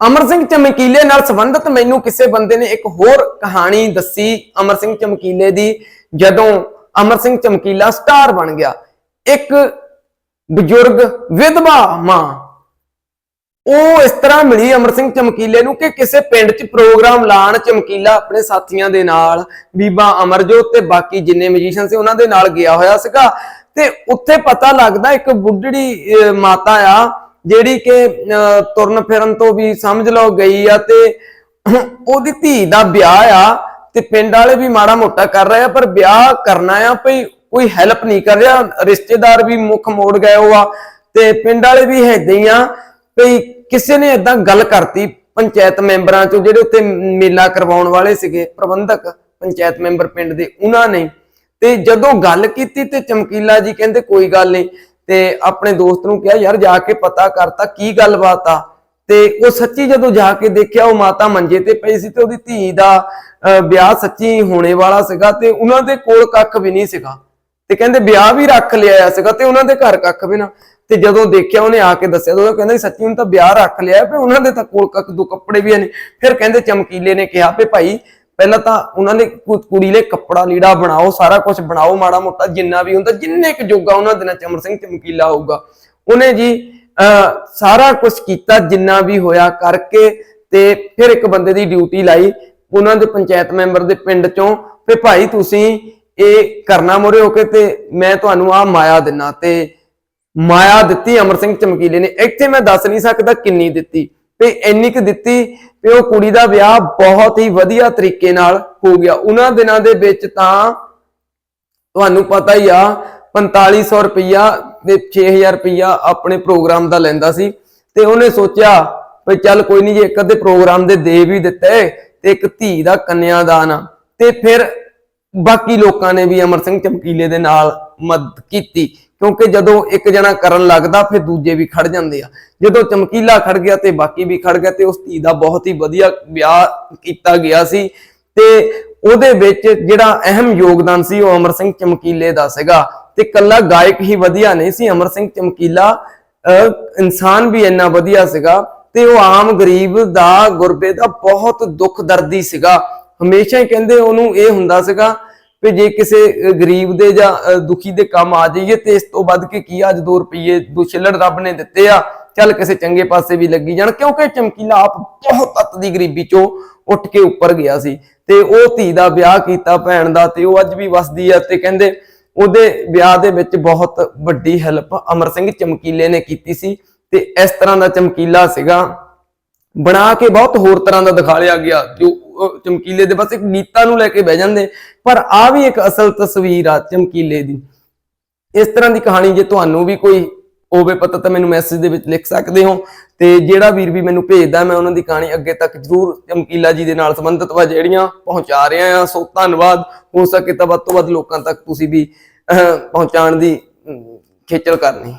ਅਮਰ ਸਿੰਘ ਚਮਕੀਲੇ ਨਾਲ ਸੰਬੰਧਿਤ ਮੈਨੂੰ ਕਿਸੇ ਬੰਦੇ ਨੇ ਇੱਕ ਹੋਰ ਕਹਾਣੀ ਦੱਸੀ ਅਮਰ ਸਿੰਘ ਚਮਕੀਲੇ ਦੀ, ਜਦੋਂ ਅਮਰ ਸਿੰਘ ਚਮਕੀਲਾ ਸਟਾਰ ਬਣ ਗਿਆ। ਇੱਕ ਬਜ਼ੁਰਗ ਵਿਧਵਾ ਮਾਂ। ਉਹ ਇਸ ਤਰ੍ਹਾਂ ਮਿਲੀ ਅਮਰ ਸਿੰਘ ਚਮਕੀਲੇ ਨੂੰ ਕਿ ਕਿਸੇ ਪਿੰਡ 'ਚ ਪ੍ਰੋਗਰਾਮ ਲਾਣ ਚਮਕੀਲਾ ਆਪਣੇ ਸਾਥੀਆਂ ਦੇ ਨਾਲ, ਬੀਬਾ ਅਮਰਜੋਤ ਤੇ ਬਾਕੀ ਜਿੰਨੇ ਮਿਊਜ਼ੀਸ਼ੀਅਨ ਸੀ ਉਹਨਾਂ ਦੇ ਨਾਲ ਗਿਆ ਹੋਇਆ ਸੀਗਾ। ਤੇ ਉੱਥੇ ਪਤਾ ਲੱਗਦਾ ਇੱਕ ਬੁੱਢੜੀ ਮਾਤਾ ਆ ਜਿਹੜੀ ਕਿ ਤੁਰਨ ਫਿਰਨ ਤੋਂ ਵੀ ਸਮਝ ਲਓ ਗਈ ਆ ਤੇ ਉਹਦੀ ਧੀ ਦਾ ਵਿਆਹ ਆ ਤੇ ਪਿੰਡ ਵਾਲੇ ਵੀ ਮਾੜਾ ਮੋਟਾ ਕਰ ਰਹੇ ਆ, ਪਰ ਵਿਆਹ ਕਰਨਾ ਆ ਭਈ ਕੋਈ ਹੈਲਪ ਨਹੀਂ ਕਰ ਰਿਹਾ। ਰਿਸ਼ਤੇਦਾਰ ਵੀ ਮੁੱਖ ਮੋੜ ਗਏ ਹੋ ਆ ਤੇ ਪਿੰਡ ਵਾਲੇ ਵੀ ਏਦਾਂ ਹੀ ਆ ਭਈ ਕਿਸੇ ਨੇ ਇਦਾਂ ਗੱਲ ਕਰਤੀ ਪੰਚਾਇਤ ਮੈਂਬਰਾਂ ਚੋਂ, ਜਿਹੜੇ ਉੱਤੇ ਮੇਲਾ ਕਰਵਾਉਣ ਵਾਲੇ ਸੀਗੇ, ਪ੍ਰਬੰਧਕ ਪੰਚਾਇਤ ਮੈਂਬਰ ਪਿੰਡ ਦੇ, ਉਹਨਾਂ ਨੇ। ਤੇ ਜਦੋਂ ਗੱਲ ਕੀਤੀ ਤੇ ਚਮਕੀਲਾ ਜੀ ਕਹਿੰਦੇ, ਕੋਈ ਗੱਲ ਨਹੀਂ। ਤੇ ਆਪਣੇ ਦੋਸਤ ਨੂੰ ਕਿਹਾ, ਯਾਰ ਜਾ ਕੇ ਪਤਾ ਕਰਤਾ ਕੀ ਗੱਲਬਾਤ ਆ? ਤੇ ਉਹ ਸੱਚੀ ਜਦੋਂ ਜਾ ਕੇ ਦੇਖਿਆ, ਉਹ ਮਾਤਾ ਮੰਜੇ ਤੇ ਪਈ ਸੀ ਤੇ ਉਹਦੀ ਧੀ ਦਾ ਵਿਆਹ ਸੱਚੀ ਹੋਣੇ ਵਾਲਾ ਸੀਗਾ ਤੇ ਉਹਨਾਂ ਦੇ ਕੋਲ ਕੱਖ ਵੀ ਨਹੀਂ ਸੀਗਾ। ਤੇ ਕਹਿੰਦੇ ਵਿਆਹ ਵੀ ਰੱਖ ਲਿਆ ਸੀਗਾ ਤੇ ਉਹਨਾਂ ਦੇ ਘਰ ਕੱਖ ਵੀ ਨਾ। ਤੇ ਜਦੋਂ ਦੇਖਿਆ, ਉਹਨੇ ਆ ਕੇ ਦੱਸਿਆ ਤਾਂ ਉਹ ਕਹਿੰਦਾ ਸੱਚੀ ਉਹਨੇ ਤਾਂ ਵਿਆਹ ਰੱਖ ਲਿਆ ਤੇ ਉਹਨਾਂ ਦੇ ਤਾਂ ਕੋਲ ਕੱਖ, ਦੋ ਕੱਪੜੇ ਵੀ ਨੇ ਫਿਰ ਕਹਿੰਦੇ ਚਮਕੀਲੇ ਨੇ ਕਿਹਾ ਵੀ ਭਾਈ ਪਹਿਲਾਂ ਤਾਂ ਉਹਨਾਂ ਨੇ ਕੁ- ਕੁੜੀ ਲਈ ਕੱਪੜਾ ਲੀੜਾ ਬਣਾਓ ਸਾਰਾ ਕੁਝ ਬਣਾਓ ਮਾੜਾ ਮੋਟਾ ਜਿੰਨਾ ਵੀ ਹੁੰਦਾ ਜਿੰਨੇ ਕੁ ਜੋਗਾ ਉਹਨਾਂ ਦਿਨਾਂ ਚ ਅਮਰ ਸਿੰਘ ਚਮਕੀਲਾ ਹੋਊਗਾ। ਉਹਨੇ ਜੀ ਅਹ, ਸਾਰਾ ਕੁਝ ਕੀਤਾ ਜਿੰਨਾ ਵੀ ਹੋਇਆ ਕਰਕੇ ਤੇ ਫਿਰ ਇੱਕ ਬੰਦੇ ਦੀ ਡਿਊਟੀ ਲਾਈ ਉਹਨਾਂ ਦੇ ਪੰਚਾਇਤ ਮੈਂਬਰ ਦੇ ਪਿੰਡ ਚੋਂ ਵੀ ਭਾਈ ਤੁਸੀਂ ਇਹ ਕਰਨਾ ਮੁਰੇ ਹੋ ਕੇ ਤੇ ਮੈਂ ਤੁਹਾਨੂੰ ਆ ਮਾਇਆ ਦਿਨਾ ਤੇ ਮਾਇਆ ਦਿੱਤੀ ਅਮਰ ਸਿੰਘ ਚਮਕੀਲੇ ਨੇ। ਇੱਥੇ ਮੈਂ ਦੱਸ ਨਹੀਂ ਸਕਦਾ ਕਿੰਨੀ ਦਿੱਤੀ। ਤੇ ਇੰਨੀ ਕੁ ਦਿੱਤੀ ਤੇ ਉਹ ਕੁੜੀ ਦਾ ਵਿਆਹ ਬਹੁਤ ਹੀ ਵਧੀਆ ਤਰੀਕੇ ਨਾਲ ਹੋ ਗਿਆ। ਉਹਨਾਂ ਦਿਨਾਂ ਦੇ ਵਿੱਚ ਤਾਂ ਤੁਹਾਨੂੰ ਪਤਾ ਹੀ ਆ 4500 ਰੁਪਇਆ ਤੇ 6000 ਰੁਪਇਆ ਆਪਣੇ ਪ੍ਰੋਗਰਾਮ ਦਾ ਲੈਂਦਾ ਸੀ ਤੇ ਉਹਨੇ ਸੋਚਿਆ ਵੀ ਚੱਲ ਕੋਈ ਨਹੀਂ ਜੇ ਇੱਕ ਅੱਧੇ ਪ੍ਰੋਗਰਾਮ ਦੇ ਦੇ ਵੀ ਦਿੱਤੇ ਤੇ ਇੱਕ ਧੀ ਦਾ ਕੰਨਿਆਦਾਨ ਆ। ਤੇ ਫਿਰ ਬਾਕੀ ਲੋਕਾਂ ਨੇ ਵੀ ਅਮਰ ਸਿੰਘ ਚਮਕੀਲੇ ਦੇ ਨਾਲ ਮਦਦ ਕੀਤੀ। ਕਿਉਂਕਿ ਜਦੋਂ ਇੱਕ ਜਣਾ ਕਰਨ ਲੱਗਦਾ ਫਿਰ ਦੂਜੇ ਵੀ ਖੜ ਜਾਂਦੇ ਆ। ਜਦੋਂ ਚਮਕੀਲਾ ਖੜ ਗਿਆ ਤੇ ਬਾਕੀ ਵੀ ਖੜ ਗਏ ਤੇ ਉਸ ਧੀ ਦਾ ਬਹੁਤ ਹੀ ਵਧੀਆ ਵਿਆਹ ਕੀਤਾ ਗਿਆ ਸੀ। ਤੇ ਉਹਦੇ ਵਿੱਚ ਜਿਹੜਾ ਅਹਿਮ ਯੋਗਦਾਨ ਸੀ ਉਹ ਅਮਰ ਸਿੰਘ ਚਮਕੀਲੇ ਦਾ ਸੀਗਾ। ਤੇ ਕੱਲਾ ਗਾਇਕ ਹੀ ਵਧੀਆ ਨਹੀਂ ਸੀ ਅਮਰ ਸਿੰਘ ਚਮਕੀਲਾ ਅਹ, ਇਨਸਾਨ ਵੀ ਇੰਨਾ ਵਧੀਆ ਸੀਗਾ ਤੇ ਉਹ ਆਮ ਗਰੀਬ ਦਾ ਗੁਰਬੇ ਦਾ ਬਹੁਤ ਦੁੱਖ ਦਰਦੀ ਸੀਗਾ। ਹਮੇਸ਼ਾ ਹੀ ਕਹਿੰਦੇ ਉਹਨੂੰ ਇਹ ਹੁੰਦਾ ਸੀਗਾ ਵੀ ਜੇ ਕਿਸੇ ਗਰੀਬ ਦੇ ਜਾਂ ਦੁਖੀ ਦੇ ਕੰਮ ਆ ਜਾਈਏ ਤੇ ਇਸ ਤੋਂ ਵੱਧ ਕੇ ਕੀ ਅੱਜ 2 ਰੁਪਏ ਦੋ ਛਿੱਲੜ ਰੱਬ ਨੇ ਦਿੱਤੇ ਆ। ਚੱਲ ਕਿਸੇ ਚੰਗੇ ਪਾਸੇ ਵੀ ਲੱਗੀ ਜਾਣ, ਕਿਉਂਕਿ ਚਮਕੀਲਾ ਆਪ ਬਹੁਤ ਤੱਤ ਦੀ ਗਰੀਬੀ ਚੋਂ ਉੱਠ ਕੇ ਉੱਪਰ ਗਿਆ ਸੀ। ਤੇ ਉਹ ਧੀ ਦਾ ਵਿਆਹ ਕੀਤਾ ਭੈਣ ਦਾ ਤੇ ਉਹ ਅੱਜ ਵੀ ਵਸਦੀ ਆ ਤੇ ਕਹਿੰਦੇ ਉਹਦੇ ਵਿਆਹ ਦੇ ਵਿੱਚ ਬਹੁਤ ਵੱਡੀ ਹੈਲਪ ਅਮਰ ਸਿੰਘ ਚਮਕੀਲੇ ਨੇ ਕੀਤੀ ਸੀ। ਤੇ ਇਸ ਤਰ੍ਹਾਂ ਦਾ ਚਮਕੀਲਾ ਸੀਗਾ। ਬਣਾ ਕੇ ਬਹੁਤ ਹੋਰ ਤਰ੍ਹਾਂ ਦਾ ਦਿਖਾ ਲਿਆ ਗਿਆ ਜੋ ਚਮਕੀਲੇ ਦੇ ਬਸ ਇੱਕ ਗੀਤਾਂ ਨੂੰ ਲੈ ਕੇ ਬਹਿ ਜਾਂਦੇ। ਪਰ ਆ ਵੀ ਇੱਕ ਅਸਲ ਤਸਵੀਰ ਆ ਚਮਕੀਲੇ ਦੀ। ਇਸ ਤਰ੍ਹਾਂ ਦੀ ਕਹਾਣੀ ਜੇ ਤੁਹਾਨੂੰ ਵੀ ਕੋਈ ਹੋਵੇ ਪਤਾ ਤਾਂ ਮੈਨੂੰ ਮੈਸੇਜ ਦੇ ਵਿੱਚ ਲਿਖ ਸਕਦੇ ਹੋ। ਤੇ ਜਿਹੜਾ ਵੀਰ ਵੀ ਮੈਨੂੰ ਭੇਜਦਾ ਮੈਂ ਉਹਨਾਂ ਦੀ ਕਹਾਣੀ ਅੱਗੇ ਤੱਕ ਜ਼ਰੂਰ ਚਮਕੀਲਾ ਜੀ ਦੇ ਨਾਲ ਸੰਬੰਧਿਤ ਵਾ ਜਿਹੜੀਆਂ ਪਹੁੰਚਾ ਰਿਹਾ ਆ ਸੋ ਧੰਨਵਾਦ। ਹੋ ਸਕੇ ਤਾਂ ਵੱਧ ਤੋਂ ਵੱਧ ਲੋਕਾਂ ਤੱਕ ਤੁਸੀਂ ਵੀ ਅਹ, ਪਹੁੰਚਾਉਣ ਦੀ ਖੇਚਲ ਕਰਨੀ।